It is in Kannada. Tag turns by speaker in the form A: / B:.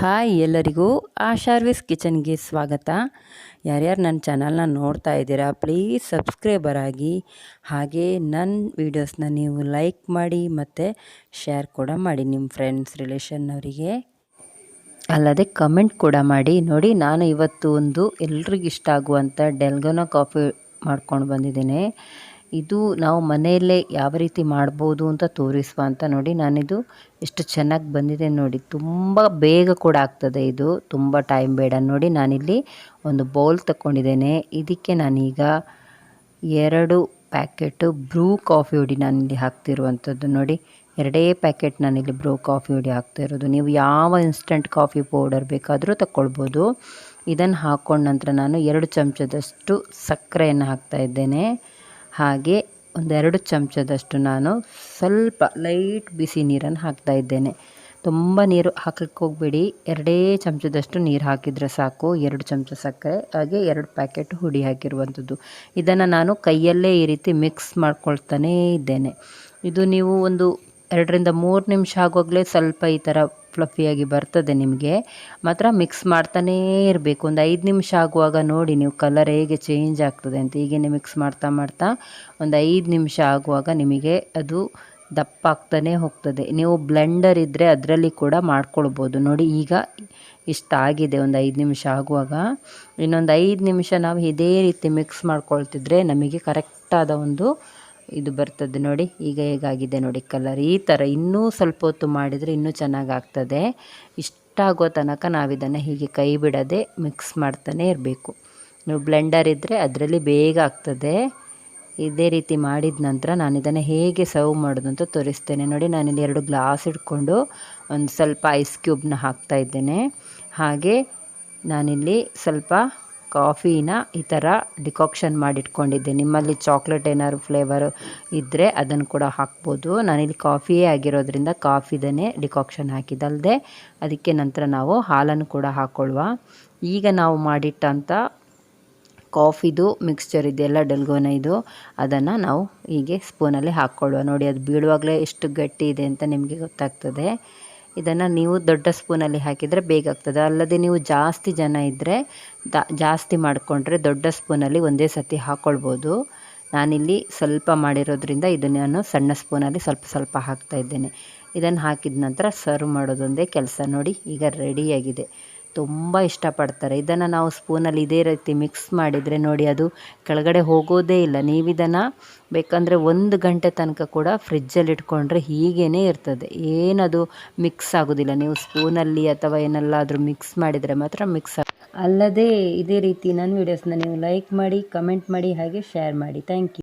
A: ಹಾಯ್ ಎಲ್ಲರಿಗೂ ಆಶಾರ್ವಿಸ್ ಕಿಚನ್ಗೆ ಸ್ವಾಗತ. ಯಾರ್ಯಾರು ನನ್ನ ಚಾನಲ್ನ ನೋಡ್ತಾ ಇದ್ದೀರಾ, ಪ್ಲೀಸ್ ಸಬ್ಸ್ಕ್ರೈಬರ್ ಆಗಿ ಹಾಗೆ ನನ್ನ ವೀಡಿಯೋಸ್ನ ನೀವು ಲೈಕ್ ಮಾಡಿ ಮತ್ತು ಶೇರ್ ಕೂಡ ಮಾಡಿ ನಿಮ್ಮ ಫ್ರೆಂಡ್ಸ್ ರಿಲೇಷನ್ನವರಿಗೆ ಅಲ್ಲದೆ ಕಮೆಂಟ್ ಕೂಡ ಮಾಡಿ. ನೋಡಿ, ನಾನು ಇವತ್ತು ಒಂದು ಎಲ್ರಿಗಿಷ್ಟ ಆಗುವಂಥ ಡೆಲ್ಗೋನೋ ಕಾಫಿ ಮಾಡ್ಕೊಂಡು ಬಂದಿದ್ದೇನೆ. ಇದು ನಾವು ಮನೆಯಲ್ಲೇ ಯಾವ ರೀತಿ ಮಾಡ್ಬೋದು ಅಂತ ತೋರಿಸುವ ಅಂತ ನೋಡಿ ನಾನಿದು ಎಷ್ಟು ಚೆನ್ನಾಗಿ ಬಂದಿದೆ ನೋಡಿ. ತುಂಬ ಬೇಗ ಕೂಡ ಆಗ್ತದೆ ಇದು. ತುಂಬ ಟೈಮ್ ಬೇಡ. ನೋಡಿ ನಾನಿಲ್ಲಿ ಒಂದು ಬೌಲ್ ತಗೊಂಡಿದ್ದೇನೆ ಇದಕ್ಕೆ ನಾನೀಗ ಎರಡು ಪ್ಯಾಕೆಟು ಬ್ರೂ ಕಾಫಿ ಹುಡಿ ನಾನಿಲ್ಲಿ ಹಾಕ್ತಿರುವಂಥದ್ದು ನೋಡಿ. ಎರಡೇ ಪ್ಯಾಕೆಟ್ ನಾನಿಲ್ಲಿ ಬ್ರೂ ಕಾಫಿ ಹುಡಿ ಹಾಕ್ತಾ ಇರೋದು. ನೀವು ಯಾವ ಇನ್ಸ್ಟಂಟ್ ಕಾಫಿ ಪೌಡರ್ ಬೇಕಾದರೂ ತಗೊಳ್ಬೋದು ಇದನ್ನು ಹಾಕ್ಕೊಂಡ ನಂತರ ನಾನು ಎರಡು ಚಮಚದಷ್ಟು ಸಕ್ಕರೆಯನ್ನು ಹಾಕ್ತಾ ಇದ್ದೇನೆ. ಹಾಗೆ ಒಂದೆರಡು ಚಮಚದಷ್ಟು ನಾನು ಸ್ವಲ್ಪ ಲೈಟ್ ಬಿಸಿ ನೀರನ್ನು ಹಾಕ್ತಾ ಇದ್ದೇನೆ. ತುಂಬ ನೀರು ಹಾಕಲಿಕ್ಕೆ ಹೋಗಬೇಡಿ. ಎರಡೇ ಚಮಚದಷ್ಟು ನೀರು ಹಾಕಿದರೆ ಸಾಕು. ಎರಡು ಚಮಚ ಸಕ್ಕರೆ, ಹಾಗೆ ಎರಡು ಪ್ಯಾಕೆಟ್ ಹುಡಿ ಹಾಕಿರುವಂಥದ್ದು. ಇದನ್ನು ನಾನು ಕೈಯಲ್ಲೇ ಈ ರೀತಿ ಮಿಕ್ಸ್ ಮಾಡ್ಕೊಳ್ತಾನೇ ಇದ್ದೇನೆ. ಇದು ನೀವು ಒಂದು ಎರಡರಿಂದ ಮೂರು ನಿಮಿಷ ಆಗುವಾಗಲೇ ಸ್ವಲ್ಪ ಈ ಥರ ಫ್ಲಫಿಯಾಗಿ ಬರ್ತದೆ ನಿಮಗೆ. ಮಾತ್ರ ಮಿಕ್ಸ್ ಮಾಡ್ತಾನೇ ಇರಬೇಕು. ಒಂದು ಐದು ನಿಮಿಷ ಆಗುವಾಗ ನೋಡಿ ನೀವು ಕಲರ್ ಹೇಗೆ ಚೇಂಜ್ ಆಗ್ತದೆ ಅಂತ. ಹೀಗೇ ಮಿಕ್ಸ್ ಮಾಡ್ತಾ ಮಾಡ್ತಾ ಒಂದು ಐದು ನಿಮಿಷ ಆಗುವಾಗ ನಿಮಗೆ ಅದು ದಪ್ಪ ಆಗ್ತಾನೇ ಹೋಗ್ತದೆ. ನೀವು ಬ್ಲೆಂಡರ್ ಇದ್ದರೆ ಅದರಲ್ಲಿ ಕೂಡ ಮಾಡ್ಕೊಳ್ಬೋದು. ನೋಡಿ ಈಗ ಇಷ್ಟ ಆಗಿದೆ ಒಂದು ಐದು ನಿಮಿಷ ಆಗುವಾಗ. ಇನ್ನೊಂದು ಐದು ನಿಮಿಷ ನಾವು ಇದೇ ರೀತಿ ಮಿಕ್ಸ್ ಮಾಡ್ಕೊಳ್ತಿದ್ರೆ ನಮಗೆ ಕರೆಕ್ಟಾದ ಒಂದು ಇದು ಬರ್ತದೆ ನೋಡಿ, ಈಗ ಹೇಗಾಗಿದೆ ನೋಡಿ ಕಲರ್ ಈ ಥರ ಇನ್ನೂ ಸ್ವಲ್ಪ ಹೊತ್ತು ಮಾಡಿದರೆ ಇನ್ನೂ ಚೆನ್ನಾಗಿ ಆಗ್ತದೆ ಇಷ್ಟಾಗೋ ತನಕ ನಾವಿದನ್ನು ಹೀಗೆ ಕೈ ಬಿಡದೆ ಮಿಕ್ಸ್ ಮಾಡ್ತಾನೆ ಇರಬೇಕು. ನೀವು ಬ್ಲೆಂಡರ್ ಇದ್ದರೆ ಅದರಲ್ಲಿ ಬೇಗ ಆಗ್ತದೆ. ಇದೇ ರೀತಿ ಮಾಡಿದ ನಂತರ ನಾನು ಇದನ್ನು ಹೇಗೆ ಸರ್ವ್ ಮಾಡೋದು ಅಂತ ತೋರಿಸ್ತೇನೆ. ನೋಡಿ, ನಾನಿಲ್ಲಿ ಎರಡು ಗ್ಲಾಸ್ ಇಟ್ಕೊಂಡು ಒಂದು ಸ್ವಲ್ಪ ಐಸ್ ಕ್ಯೂಬ್ನ ಹಾಕ್ತಾ ಇದ್ದೇನೆ. ಹಾಗೆ ನಾನಿಲ್ಲಿ ಸ್ವಲ್ಪ ಕಾಫಿನ ಈ ಥರ ಡಿಕಾಕ್ಷನ್ ಮಾಡಿಟ್ಕೊಂಡಿದ್ದೆ. ನಿಮ್ಮಲ್ಲಿ ಚಾಕ್ಲೇಟ್ ಏನಾದ್ರು ಫ್ಲೇವರ್ ಇದ್ದರೆ ಅದನ್ನು ಕೂಡ ಹಾಕ್ಬೋದು. ನಾನಿಲ್ಲಿ ಕಾಫಿಯೇ ಆಗಿರೋದ್ರಿಂದ ಕಾಫಿದನೇ ಡಿಕಾಕ್ಷನ್ ಹಾಕಿದಲ್ಲದೆ ಅದಕ್ಕೆ ನಂತರ ನಾವು ಹಾಲನ್ನು ಕೂಡ ಹಾಕ್ಕೊಳ್ಳುವ ಈಗ ನಾವು ಮಾಡಿಟ್ಟಂಥ ಕಾಫಿದು ಮಿಕ್ಸ್ಚರ್ ಇದೆಯಲ್ಲ ಡಲ್ಗೋನ ಇದು, ಅದನ್ನು ನಾವು ಹೀಗೆ ಸ್ಪೂನಲ್ಲಿ ಹಾಕ್ಕೊಳ್ಳುವ ನೋಡಿ, ಅದು ಬೀಳುವಾಗಲೇ ಎಷ್ಟು ಗಟ್ಟಿ ಇದೆ ಅಂತ ನಿಮಗೆ ಗೊತ್ತಾಗ್ತದೆ. ಇದನ್ನು ನೀವು ದೊಡ್ಡ ಸ್ಪೂನಲ್ಲಿ ಹಾಕಿದರೆ ಬೇಗ ಆಗ್ತದೆ. ಅಲ್ಲದೆ ನೀವು ಜಾಸ್ತಿ ಜನ ಇದ್ದರೆ ಜಾಸ್ತಿ ಮಾಡಿಕೊಂಡ್ರೆ ದೊಡ್ಡ ಸ್ಪೂನಲ್ಲಿ ಒಂದೇ ಸತಿ ಹಾಕ್ಕೊಳ್ಬೋದು ನಾನಿಲ್ಲಿ ಸ್ವಲ್ಪ ಮಾಡಿರೋದ್ರಿಂದ ಇದನ್ನು ನಾನು ಸಣ್ಣ ಸ್ಪೂನಲ್ಲಿ ಸ್ವಲ್ಪ ಸ್ವಲ್ಪ ಹಾಕ್ತಾ ಇದ್ದೇನೆ. ಇದನ್ನು ಹಾಕಿದ ನಂತರ ಸರ್ವ್ ಮಾಡೋದೊಂದೇ ಕೆಲಸ ನೋಡಿ ಈಗ ರೆಡಿಯಾಗಿದೆ ತುಂಬ ಇಷ್ಟಪಡ್ತಾರೆ. ಇದನ್ನು ನಾವು ಸ್ಪೂನಲ್ಲಿ ಇದೇ ರೀತಿ ಮಿಕ್ಸ್ ಮಾಡಿದರೆ ನೋಡಿ ಅದು ಕೆಳಗಡೆ ಹೋಗೋದೇ ಇಲ್ಲ. ನೀವಿದನ್ನು ಬೇಕಂದರೆ ಒಂದು ಗಂಟೆ ತನಕ ಕೂಡ ಫ್ರಿಜ್ಜಲ್ಲಿ ಇಟ್ಕೊಂಡ್ರೆ ಹೀಗೇ ಇರ್ತದೆ. ಏನದು ಮಿಕ್ಸ್ ಆಗೋದಿಲ್ಲ. ನೀವು ಸ್ಪೂನಲ್ಲಿ ಅಥವಾ ಏನಲ್ಲಾದರೂ ಮಿಕ್ಸ್ ಮಾಡಿದರೆ ಮಾತ್ರ ಮಿಕ್ಸ್ ಅಲ್ಲದೆ ಇದೇ ರೀತಿ ನನ್ನ ವೀಡಿಯೋಸ್ನ ನೀವು ಲೈಕ್ ಮಾಡಿ ಕಮೆಂಟ್ ಮಾಡಿ, ಹಾಗೆ ಶೇರ್ ಮಾಡಿ. Thank you